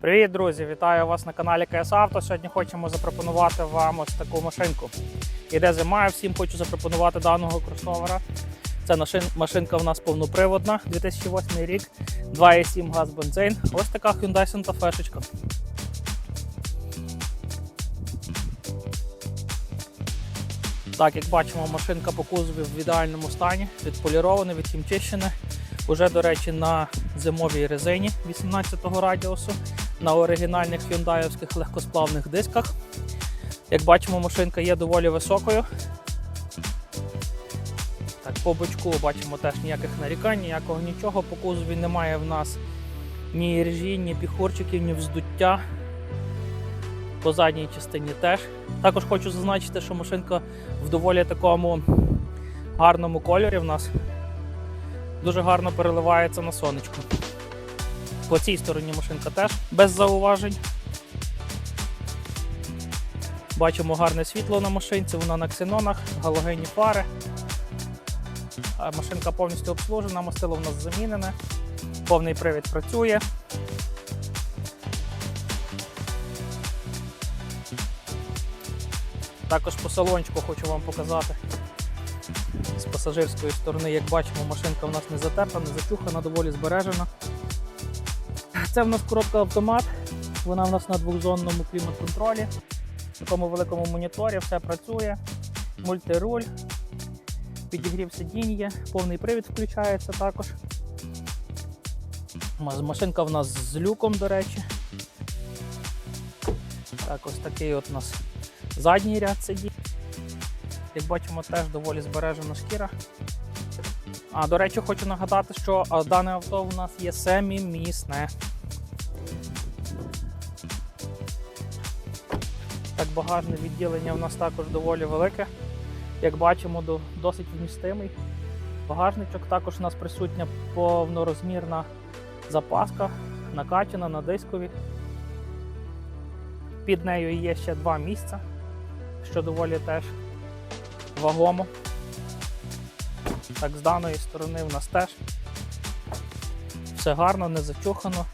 Привіт, друзі! Вітаю вас на каналі КС Авто. Сьогодні хочемо запропонувати вам ось таку машинку. Іде зима, я всім хочу запропонувати даного кросовера. Це машинка в нас повноприводна, 2008 рік, 2,7 газ бензин. Ось така Hyundai Santa Fe. Так, як бачимо, машинка по кузові в ідеальному стані, відполірована, відхімчищена. Уже, до речі, на зимовій резині 18-го радіусу, на оригінальних hyundaiївських легкосплавних дисках. Як бачимо, машинка є доволі високою. Так, по бочку бачимо теж ніяких нарікань, ніякого нічого. По кузові немає в нас ні ржі, ні піхурчиків, ні вздуття. По задній частині теж. Також хочу зазначити, що машинка в доволі такому гарному кольорі в нас дуже гарно переливається на сонечку. По цій стороні машинка теж без зауважень. Бачимо гарне світло на машинці, вона на ксенонах, галогенні фари. Машинка повністю обслужена, мастило в нас замінене, повний привід працює. Також по салончику хочу вам показати з пасажирської сторони, як бачимо, машинка в нас не затерта, не зачухана, доволі збережена. Це в нас коробка автомат, вона в нас на двохзонному клімат-контролі, в такому великому моніторі, все працює, мультируль, підігрів сидіння, повний привід включається також. Машинка в нас з люком, до речі. Так, ось такий от у нас задній ряд сидінь. Як бачимо, теж доволі збережена шкіра. А, до речі, хочу нагадати, що дане авто у нас є семімісне. Так, багажне відділення у нас також доволі велике. Як бачимо, досить вмістимий. Багажничок також у нас присутня повнорозмірна запаска, накачана на дискові. Під нею є ще два місця, що доволі теж вагомо. Так, з даної сторони в нас теж все гарно, не зачухано.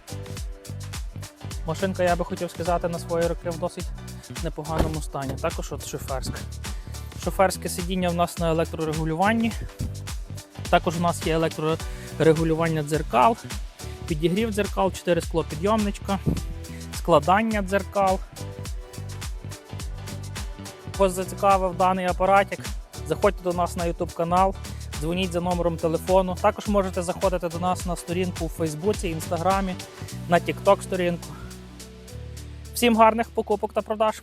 Машинка, я би хотів сказати, на свої роки в досить непоганому стані. Також от шоферська. Шоферське сидіння в нас на електрорегулюванні. Також у нас є електрорегулювання дзеркал, підігрів дзеркал, 4 склопідйомничка, складання дзеркал. Вас зацікавив даний апаратик, заходьте до нас на YouTube канал, дзвоніть за номером телефону. Також можете заходити до нас на сторінку у Фейсбуці, Інстаграмі, на Тікток-сторінку. Всім гарних покупок та продаж!